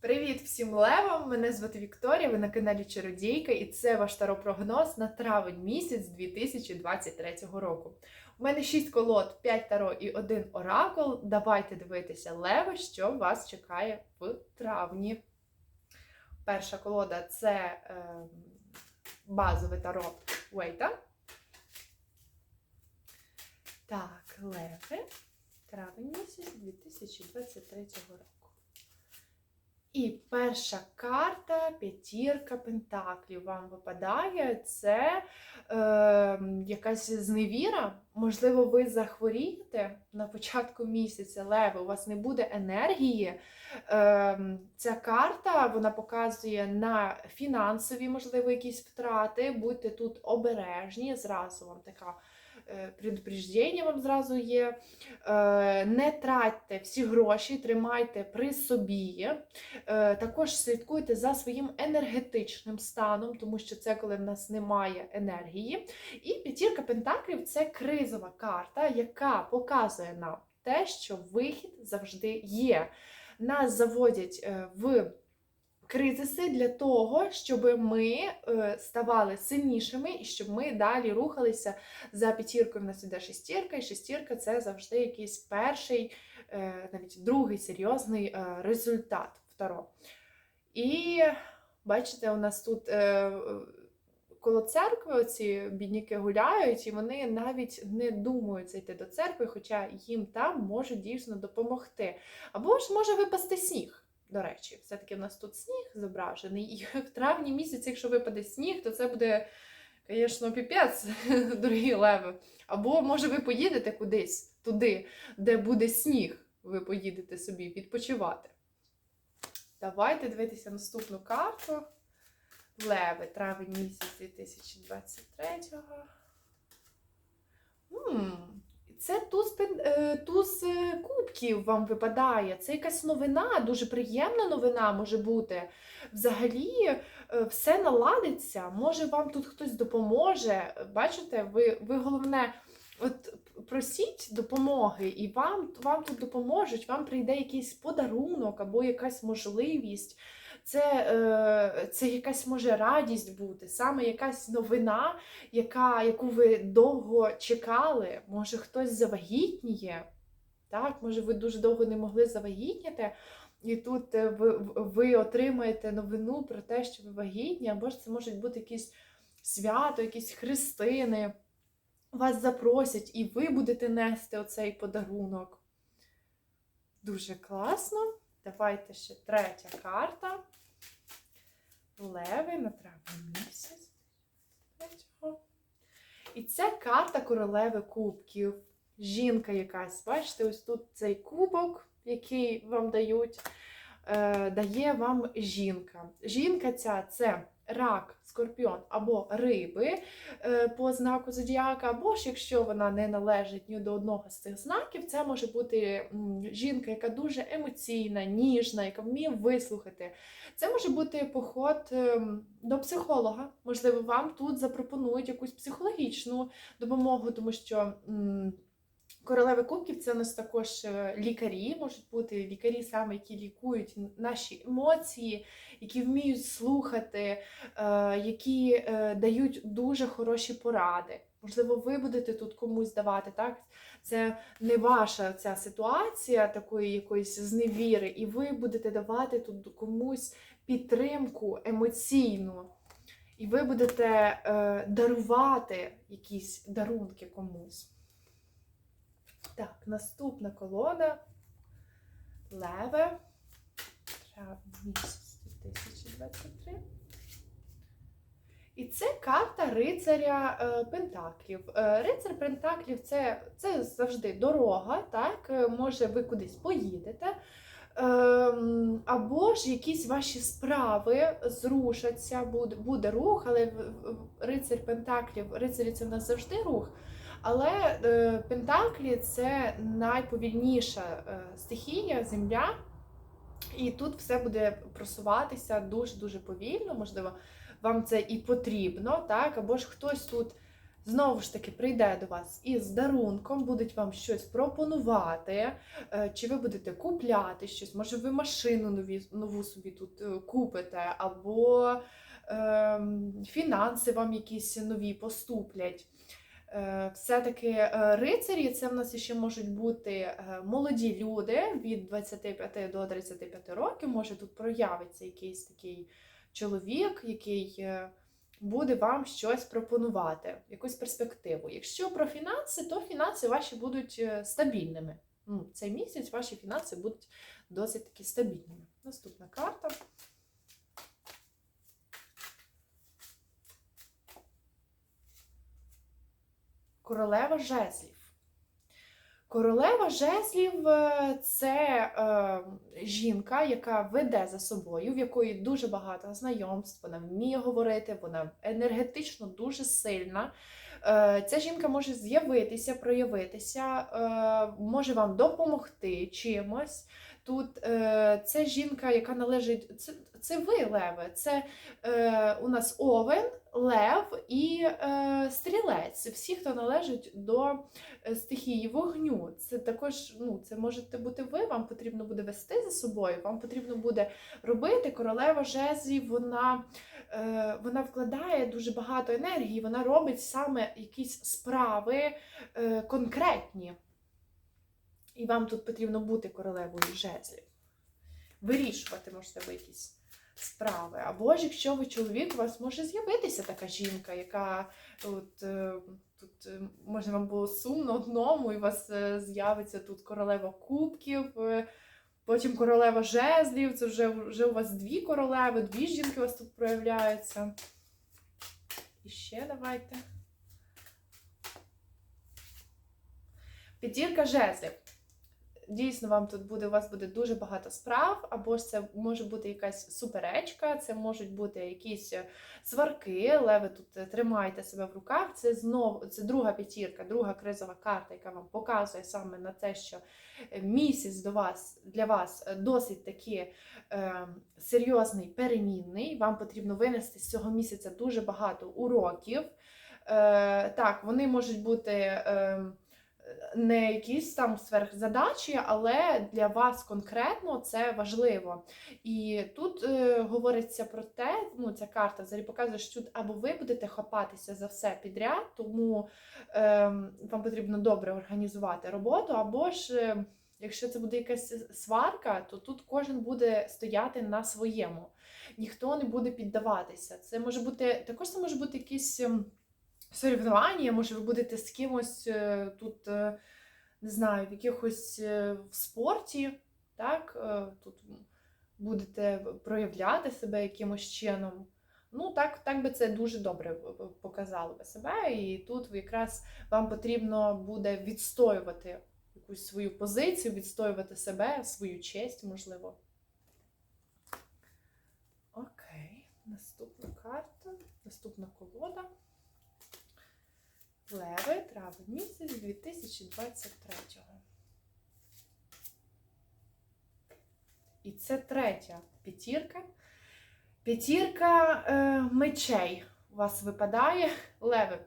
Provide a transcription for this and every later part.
Привіт всім левам! Мене звати Вікторія, ви на каналі Чародійка, і це ваш таро-прогноз на травень місяць 2023 року. У мене 6 колод, 5 таро і 1 оракул. Давайте дивитися леви, що вас чекає в травні. Перша колода це е, базове таро Уейта. Так, леви. Травень місяць 2023 року. І перша карта п'ятірка пентаклів вам випадає. Це е, якась зневіра. Можливо, ви захворієте на початку місяця, леви, у вас не буде енергії. Е, ця карта вона показує на фінансові, можливо, якісь втрати. Будьте тут обережні, зразу вам така. Е, Предупреждення вам зразу є. Е, Не тратьте всі гроші, тримайте при собі. Е, Також слідкуйте за своїм енергетичним станом, тому що це коли в нас немає енергії. І п'ятірка пентаклів це кризова карта, яка показує нам те, що вихід завжди є. Нас заводять в кризиси для того, щоб ми е, ставали сильнішими і щоб ми далі рухалися за п'ятіркою. В нас іде шестірка, і шестірка це завжди якийсь перший, е, навіть другий серйозний е, результат в Таро. І бачите, у нас тут коло церкви оці бідніки гуляють, і вони навіть не думають йти до церкви, хоча їм там можуть дійсно допомогти. Або ж може випасти сніг. До речі, все-таки в нас тут сніг зображений, і в травні місяці, якщо випаде сніг, то це буде, звісно, піпець, дорогі леви. Або може ви поїдете кудись туди, де буде сніг, ви поїдете собі відпочивати. Давайте дивитися наступну карту. Леви, травень місяць 2023-го. Це туз, е, туз е, кубків вам випадає. Це якась новина, дуже приємна новина може бути. Взагалі е, все наладиться. Може, вам тут хтось допоможе. Бачите, ви, ви головне. От просіть допомоги, і вам, вам тут допоможуть, вам прийде якийсь подарунок або якась можливість. Це, е, це якась може радість бути, саме якась новина, яка, яку ви довго чекали. Може, хтось завагітніє. Так, може, ви дуже довго не могли завагітніти, і тут е, ви, ви отримаєте новину про те, що ви вагітні, або ж це можуть бути якісь свято, якісь хрестини. Вас запросять, і ви будете нести оцей подарунок. Дуже класно. Давайте ще третя карта. Леви на травень місяць. І це карта королеви кубків. Жінка якась. Бачите, ось тут цей кубок, який вам дають, е, дає вам жінка. Жінка ця це рак, скорпіон або риби е, по знаку зодіака, або ж якщо вона не належить ні до одного з цих знаків, це може бути жінка, яка дуже емоційна, ніжна, яка вміє вислухати. Це може бути поход ем, до психолога. Можливо, вам тут запропонують якусь психологічну допомогу, тому що. Королеви кубків це у нас також е, лікарі, можуть бути лікарі, саме які лікують наші емоції, які вміють слухати, е, які е, дають дуже хороші поради. Можливо, ви будете тут комусь давати, так? Це не ваша ця ситуація такої якоїсь зневіри, і ви будете давати тут комусь підтримку емоційну. І ви будете дарувати якісь дарунки комусь. Так, наступна колода. Леве. Травень місяць 2023. І це карта рицаря е, Пентаклів. Е, рицар Пентаклів це, це завжди дорога, так? Е, Може, ви кудись поїдете. Ем, або ж якісь ваші справи зрушаться, буде, буде рух, але рицар Пентаклів, рицарі це в нас завжди рух. Але е, Пентаклі це найповільніша е, стихія, земля. І тут все буде просуватися дуже-дуже повільно, можливо, вам це і потрібно, так? Або ж хтось тут знову ж таки прийде до вас із дарунком, будуть вам щось пропонувати, е, чи ви будете купляти щось, може ви машину нові, нову собі тут е, купите, або ем, фінанси вам якісь нові поступлять. Е, Все-таки е, рицарі це в нас ще можуть бути е, молоді люди від 25 до 35 років. Може тут проявиться якийсь такий чоловік, який буде вам щось пропонувати, якусь перспективу. Якщо про фінанси, то фінанси ваші будуть стабільними. Ну, Цей місяць ваші фінанси будуть досить таки стабільними. Наступна карта. Королева жезлів. Королева жезлів е, це е, жінка, яка веде за собою, в якої дуже багато знайомств, вона вміє говорити, вона енергетично дуже сильна. Е, ця жінка може з'явитися, проявитися, е, може вам допомогти чимось. Тут е, це жінка, яка належить. Це, це ви, Леве, це е, у нас овен, лев і е, стрілець. Всі, хто належить до е, стихії вогню. Це також ну, це можете бути ви, вам потрібно буде вести за собою, вам потрібно буде робити. Королева жезлів, вона, е, вона вкладає дуже багато енергії, вона робить саме якісь справи е, конкретні. І вам тут потрібно бути королевою жезлів. Вирішувати можете ви якісь справи. Або ж якщо ви чоловік, у вас може з'явитися така жінка, яка от, е, тут е, може вам було сумно одному, і у вас е, з'явиться тут королева кубків, потім королева жезлів. Це вже, вже у вас дві королеви, дві жінки у вас тут проявляються. І ще давайте. П'ятірка жезлів. Дійсно, вам тут буде, у вас буде дуже багато справ, або ж це може бути якась суперечка, це можуть бути якісь е, сварки, але ви тут е, тримаєте себе в руках. Це знову це друга п'ятірка, друга кризова карта, яка вам показує саме на те, що е, місяць до вас для вас досить таки е, серйозний, перемінний. Вам потрібно винести з цього місяця дуже багато уроків. Е, так, вони можуть бути. Е, не якісь там сверхзадачі, але для вас конкретно це важливо. І тут е, говориться про те, ну ця карта взагалі показує, що тут або ви будете хапатися за все підряд, тому е, вам потрібно добре організувати роботу, або ж. Е, Якщо це буде якась сварка, то тут кожен буде стояти на своєму, ніхто не буде піддаватися. Це може бути також це може бути якісь ем, соревнування, може, ви будете з кимось е, тут, е, не знаю, в якихось е, в спорті, так, тут будете проявляти себе якимось чином. Ну, так так би це дуже добре показало би себе, і тут якраз вам потрібно буде відстоювати якусь свою позицію, відстоювати себе, свою честь, можливо. Окей, наступна карта, наступна колода. Леви, травень місяць 2023. І це третя п'ятірка. П'ятірка е, мечей у вас випадає. Леви.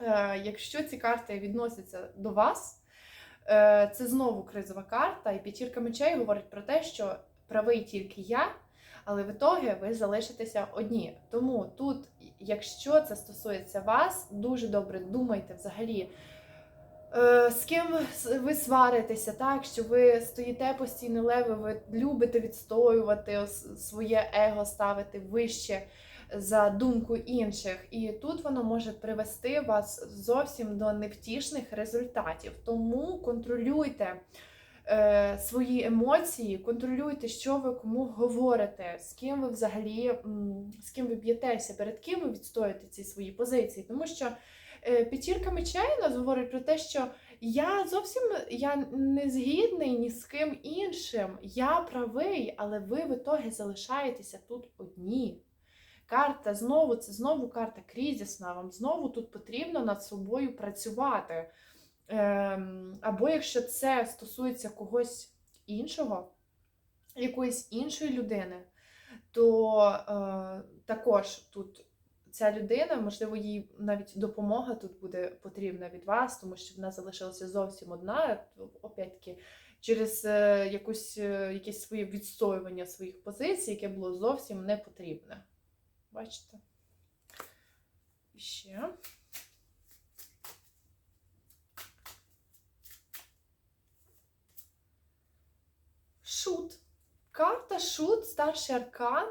Е, Якщо ці карти відносяться до вас, е, це знову кризова карта, і п'ятірка мечей говорить про те, що правий тільки я, але в ітогі ви залишитеся одні. Тому тут, якщо це стосується вас, дуже добре думайте взагалі. е, З ким ви сваритеся, так, що ви стоїте постійно леви, ви любите відстоювати своє его, ставити вище за думку інших. І тут воно може привести вас зовсім до невтішних результатів. Тому контролюйте е, свої емоції, контролюйте, що ви кому говорите, з ким ви взагалі з ким ви б'єтеся, перед ким ви відстоюєте ці свої позиції. Тому що е, п'ятірка мечей нас говорить про те, що я зовсім я не згідний ні з ким іншим. Я правий, але ви в ітогі залишаєтеся тут одні. Карта знову, це знову карта кризисна, вам знову тут потрібно над собою працювати. Ем, або якщо це стосується когось іншого, якоїсь іншої людини, то е, також тут ця людина, можливо, їй навіть допомога тут буде потрібна від вас, тому що вона залишилася зовсім одна. Опять-таки, через е, якусь, е, якесь своє відстоювання своїх позицій, яке було зовсім не потрібне. Бачите? Ще. Шут. Карта шут, старший аркан.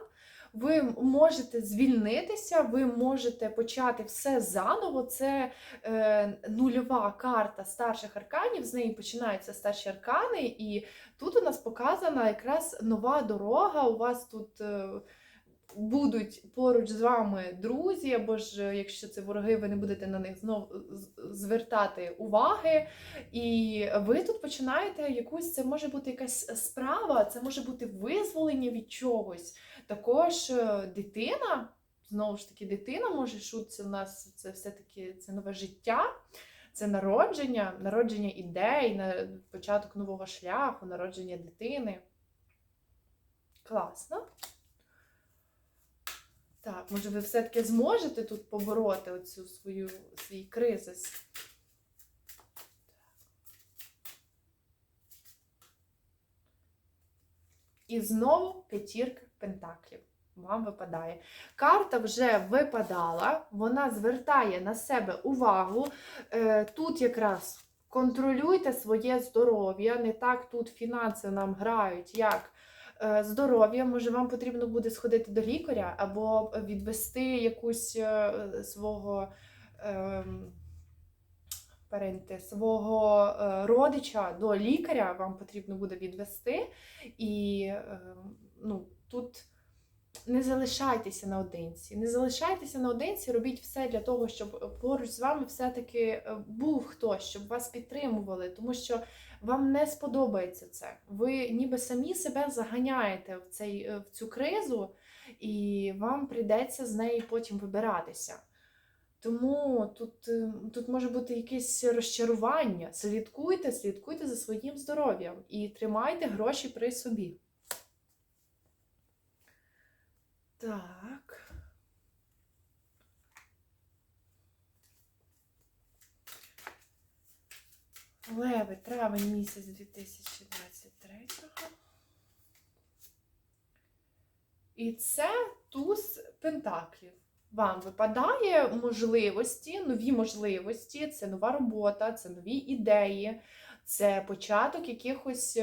Ви можете звільнитися, ви можете почати все заново. Це е, нульова карта старших арканів, з неї починаються старші аркани, і тут у нас показана якраз нова дорога. У вас тут е, будуть поруч з вами друзі, або ж е, якщо це вороги, ви не будете на них знов звертати уваги. І ви тут починаєте якусь, це може бути якась справа, це може бути визволення від чогось. Також е, дитина, знову ж таки, дитина може шутися у нас це все-таки це нове життя, це народження, народження ідей, початок нового шляху, народження дитини. Класно. Так, може, ви все-таки зможете тут побороти оцю свою свій кризис. І знову п'ятірка пентаклів. Вам випадає. Карта вже випадала, вона звертає на себе увагу. Е, Тут якраз контролюйте своє здоров'я. Не так тут фінанси нам грають, як здоров'я. Може, вам потрібно буде сходити до лікаря або відвести якусь е, свого. ем, перейти свого е, родича до лікаря, вам потрібно буде відвести. І е, ну, тут не залишайтеся наодинці. Не залишайтеся наодинці, робіть все для того, щоб поруч з вами все-таки е, був хтось, щоб вас підтримували, тому що вам не сподобається це. Ви ніби самі себе заганяєте в, цей, е, в цю кризу, і вам прийдеться з неї потім вибиратися. Тому тут, е, тут може бути якесь розчарування. Слідкуйте, слідкуйте за своїм здоров'ям і тримайте гроші при собі. Так. Леви, травень місяць 2023. І це туз пентаклів. Вам випадає можливості, нові можливості, це нова робота, це нові ідеї, це початок якихось.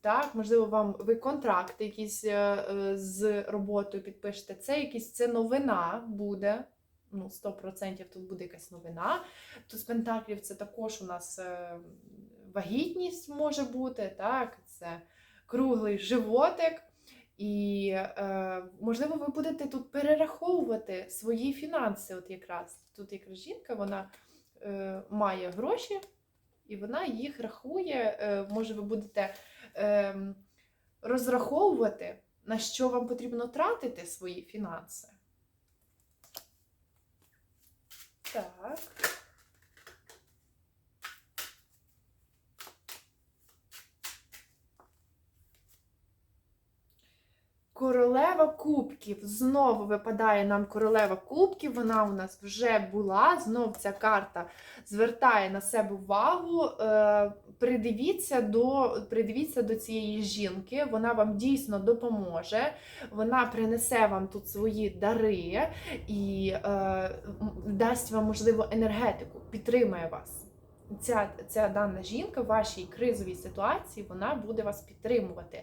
Так, можливо, вам ви контракти якісь е, е, з роботою підпишете. Це якісь це новина буде. Ну, 100% тут буде якась новина. Тут з Пентаклів це також у нас е, вагітність може бути, так, це круглий животик. І, е, можливо, ви будете тут перераховувати свої фінанси. От якраз тут якраз жінка, вона е, має гроші, і вона їх рахує. Е, може, ви будете розраховувати, на що вам потрібно тратити свої фінанси. Так. Королева кубків. Знову випадає нам королева кубків. Вона у нас вже була. Знов ця карта звертає на себе увагу. Е, Придивіться до, придивіться до цієї жінки, вона вам дійсно допоможе. Вона принесе вам тут свої дари і е, дасть вам, можливо, енергетику, підтримає вас. Ця, ця дана жінка в вашій кризовій ситуації вона буде вас підтримувати.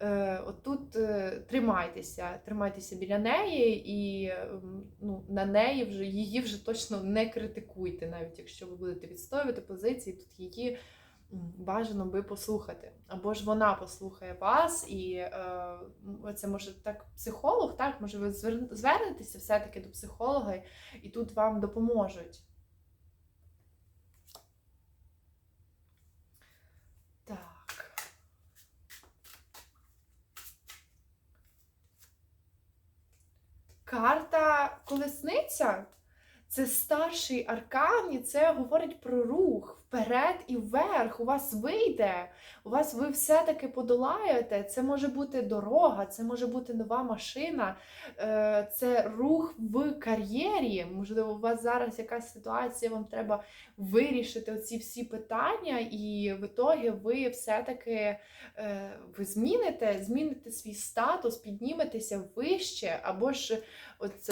Е, Отут е, тримайтеся, тримайтеся біля неї, і ем, ну, на неї вже її вже точно не критикуйте, навіть якщо ви будете відстоювати позиції, тут її бажано би послухати. Або ж вона послухає вас, і е, це може так психолог, так, може ви звер- звернетеся все-таки до психолога, і тут вам допоможуть. Так. Карта колесниця. Це старший аркан, і це говорить про рух вперед і вверх. У вас вийде, у вас ви все-таки подолаєте. Це може бути дорога, це може бути нова машина, е, це рух в кар'єрі. Можливо, у вас зараз якась ситуація, вам треба вирішити оці всі питання, і в ітогі ви все-таки е, ви зміните, зміните свій статус, підніметеся вище, або ж от.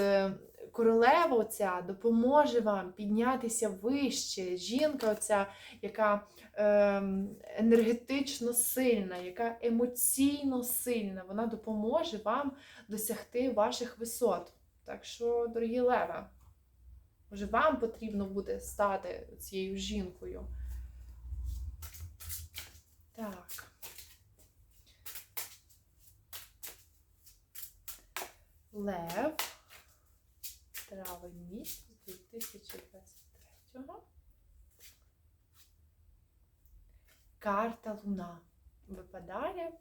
Королева оця допоможе вам піднятися вище. Жінка, оця, яка ем, енергетично сильна, яка емоційно сильна, вона допоможе вам досягти ваших висот. Так що, дорогі лева, може, вам потрібно буде стати цією жінкою. Так. Лев. Травень місяць 2023-го. Карта Луна випадає.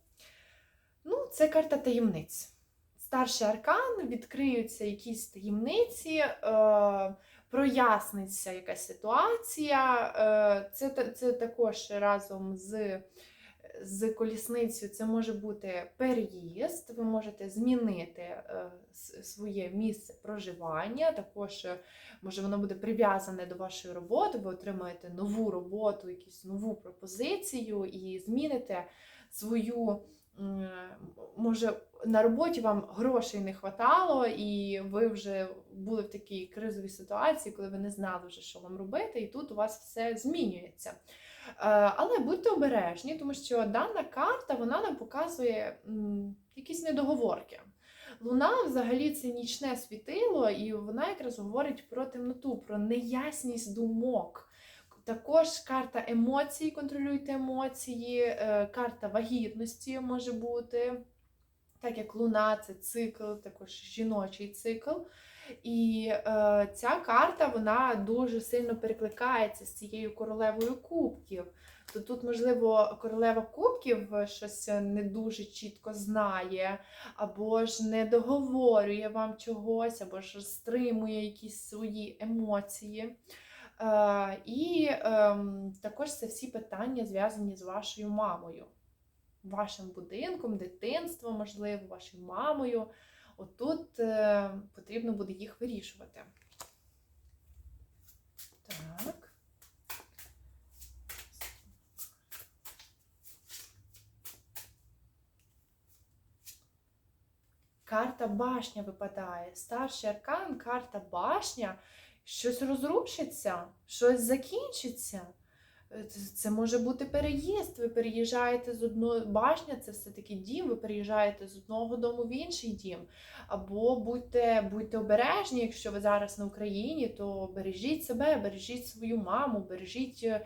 Ну, це карта таємниць. Старший аркан, відкриються якісь таємниці, е, проясниться якась ситуація. Е, це, це також разом з, з колісницею це може бути переїзд, ви можете змінити е, своє місце проживання. Також е, може воно буде прив'язане до вашої роботи, ви отримаєте нову роботу, якусь нову пропозицію і зміните свою. Може, на роботі вам грошей не хватало, і ви вже були в такій кризовій ситуації, коли ви не знали вже, що вам робити, і тут у вас все змінюється. Е, Але будьте обережні, тому що дана карта вона нам показує якісь недоговорки. Луна взагалі це нічне світило, і вона якраз говорить про темноту, про неясність думок. Також карта емоцій, контролюйте емоції, е, карта вагітності може бути. Так як Луна це цикл, також жіночий цикл. І е, ця карта вона дуже сильно перекликається з цією королевою кубків. То тут, можливо, королева кубків щось не дуже чітко знає, або ж не договорює вам чогось, або ж стримує якісь свої емоції. Е, і е, також це всі питання зв'язані з вашою мамою, вашим будинком, дитинством, можливо, вашою мамою. Отут е, потрібно буде їх вирішувати. Так. Карта башня випадає. Старший аркан, карта башня. Щось розрушиться, щось закінчиться. Е, Це, може бути переїзд. Ви переїжджаєте з одної башня, це все-таки дім, ви переїжджаєте з одного дому в інший дім. Або будьте, будьте обережні, якщо ви зараз на Україні, то бережіть себе, бережіть свою маму, бережіть е,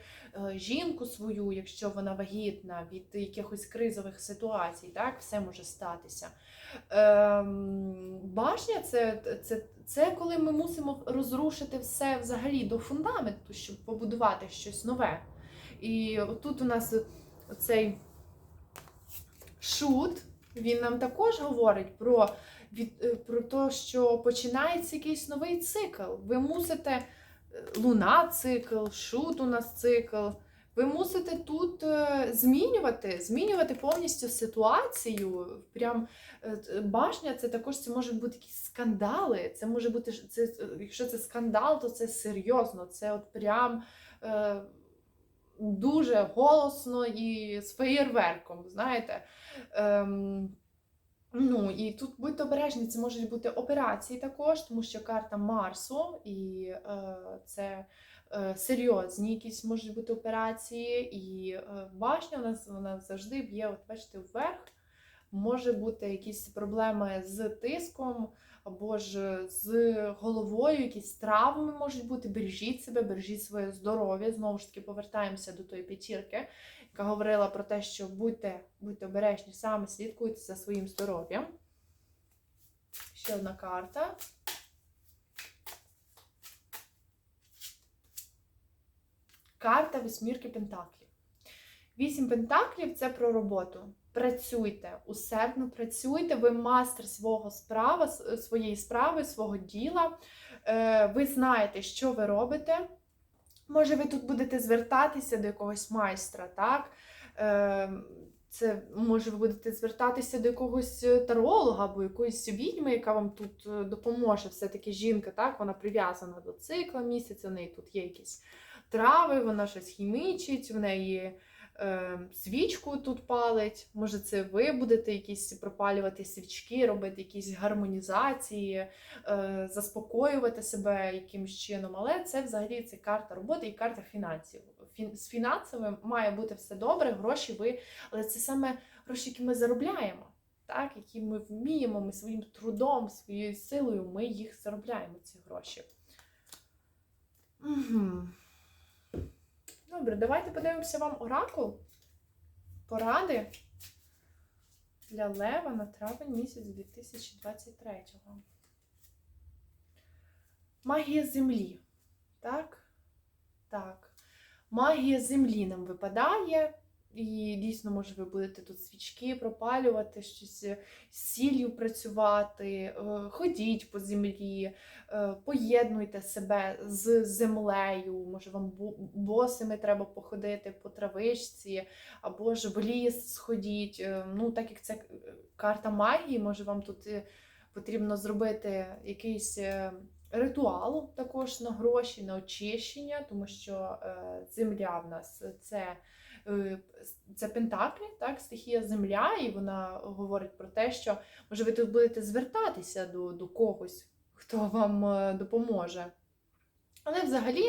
жінку свою, якщо вона вагітна від якихось кризових ситуацій. Так, все може статися. Ем, башня це, це, це коли ми мусимо розрушити все взагалі до фундаменту, щоб побудувати щось нове. І тут у нас цей шут, він нам також говорить про, від, е, про те, що починається якийсь новий цикл. Ви мусите е, луна цикл, шут у нас цикл. Ви мусите тут е, змінювати, змінювати повністю ситуацію. Прям башня це також це можуть бути якісь скандали. Це може бути це, якщо це скандал, то це серйозно. Це от прям дуже голосно і з феєрверком, знаєте. Ем, Ну і тут будьте обережні, це можуть бути операції також, тому що карта Марсу, і е, це е, серйозні якісь можуть бути операції, і е, башня у нас вона завжди б'є, от бачите, вверх. Може бути якісь проблеми з тиском, або ж з головою, якісь травми можуть бути. Бережіть себе, бережіть своє здоров'я. Знову ж таки, повертаємося до тої п'ятірки, яка говорила про те, що будьте, будьте обережні, саме слідкуйте за своїм здоров'ям. Ще одна карта. Карта восьмірки Пентаклів. Вісім пентаклів це про роботу. Працюйте, усердно працюйте, ви мастер свого справи, своєї справи, свого діла. е, ви знаєте, що ви робите. Може, ви тут будете звертатися до якогось майстра, так? Е, це може ви будете звертатися до якогось таролога або якоїсь відьми, яка вам тут е, допоможе. Все-таки жінка, так, вона прив'язана до цикла місяця, в неї тут є якісь трави, вона щось хімічить, в неї свічку тут палить. Може, це ви будете якісь пропалювати свічки, робити якісь гармонізації, е, заспокоювати себе якимось чином. Але це взагалі це карта роботи і карта фінансів. З фінансовим має бути все добре, гроші ви, але це саме гроші, які ми заробляємо. Так, які ми вміємо, ми своїм трудом, своєю силою, ми їх заробляємо, ці гроші. Угу. Добре, давайте подивимося вам оракул. Поради для Лева на травень місяць 2023-го. Магія землі. Так? Так. Магія землі нам випадає. І дійсно, може, ви будете тут свічки пропалювати, щось з сіллю працювати, е, ходіть по землі, е, поєднуйте себе з землею. Може, вам бо- босими треба походити по травичці, або ж в ліс сходіть. Е, Ну, так як це е, карта магії, може вам тут е, потрібно зробити якийсь е, ритуал також на гроші, на очищення, тому що е, земля в нас це. Е, Це Пентаклі, так, стихія земля, і вона говорить про те, що може ви тут будете звертатися до, до когось, хто вам е, допоможе. Але взагалі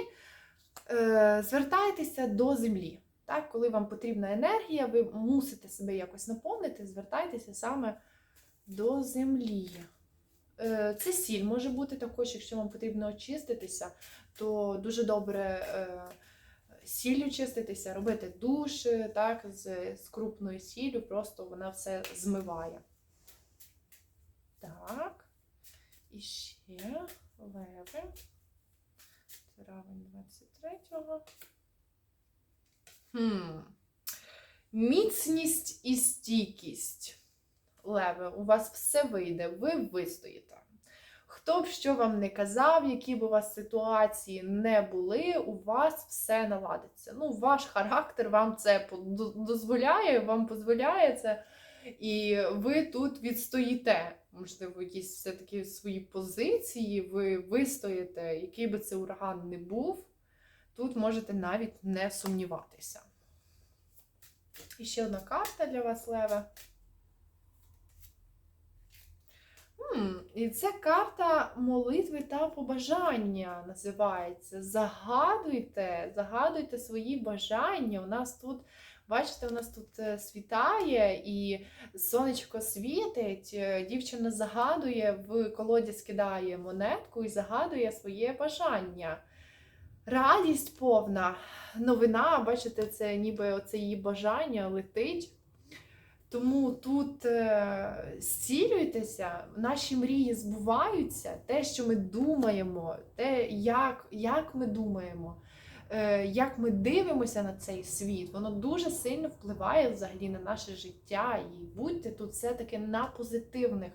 е, звертайтеся до землі. Так, коли вам потрібна енергія, ви мусите себе якось наповнити, звертайтеся саме до землі. Це сіль може бути також, якщо вам потрібно очиститися, то дуже добре сіллю чиститися, робити душ так, з, з крупною сіллю, просто вона все змиває. Так. І ще леви. Травень 23-го. Хм. Міцність і стійкість. Леви, у вас все вийде, ви вистоїте. Хто б що вам не казав, які б у вас ситуації не були, у вас все наладиться. Ну, ваш характер вам це дозволяє, вам дозволяє це, і ви тут відстоїте. Можливо, якісь все-таки свої позиції, ви вистоїте, який би це ураган не був, тут можете навіть не сумніватися. І ще одна карта для вас, Леве. І це карта молитви та побажання називається. Загадуйте, загадуйте свої бажання. У нас тут, бачите, у нас тут е, світає і сонечко світить. е, Дівчина загадує, в колоді скидає монетку і загадує своє бажання. Радість повна. Новина, бачите, це ніби оце її бажання летить. Тому тут е, зцілюйтеся, наші мрії збуваються, те, що ми думаємо, те, як, як ми думаємо, е, як ми дивимося на цей світ, воно дуже сильно впливає взагалі на наше життя. І будьте тут все-таки на позитивних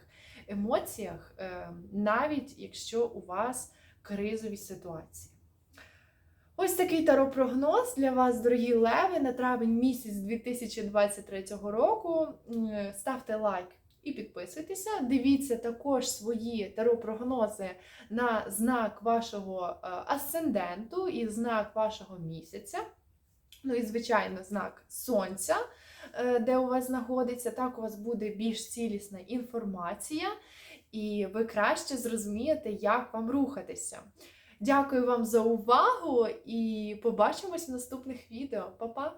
емоціях, е, навіть якщо у вас кризові ситуації. Ось такий таро-прогноз для вас, дорогі леви, на травень місяць 2023 року. Ставте лайк і підписуйтеся. Дивіться також свої таро-прогнози на знак вашого е, асценденту і знак вашого місяця. Ну і, звичайно, знак сонця, е, де у вас знаходиться. Так у вас буде більш цілісна інформація, і ви краще зрозумієте, як вам рухатися. Дякую вам за увагу і побачимось в наступних відео. Па-па!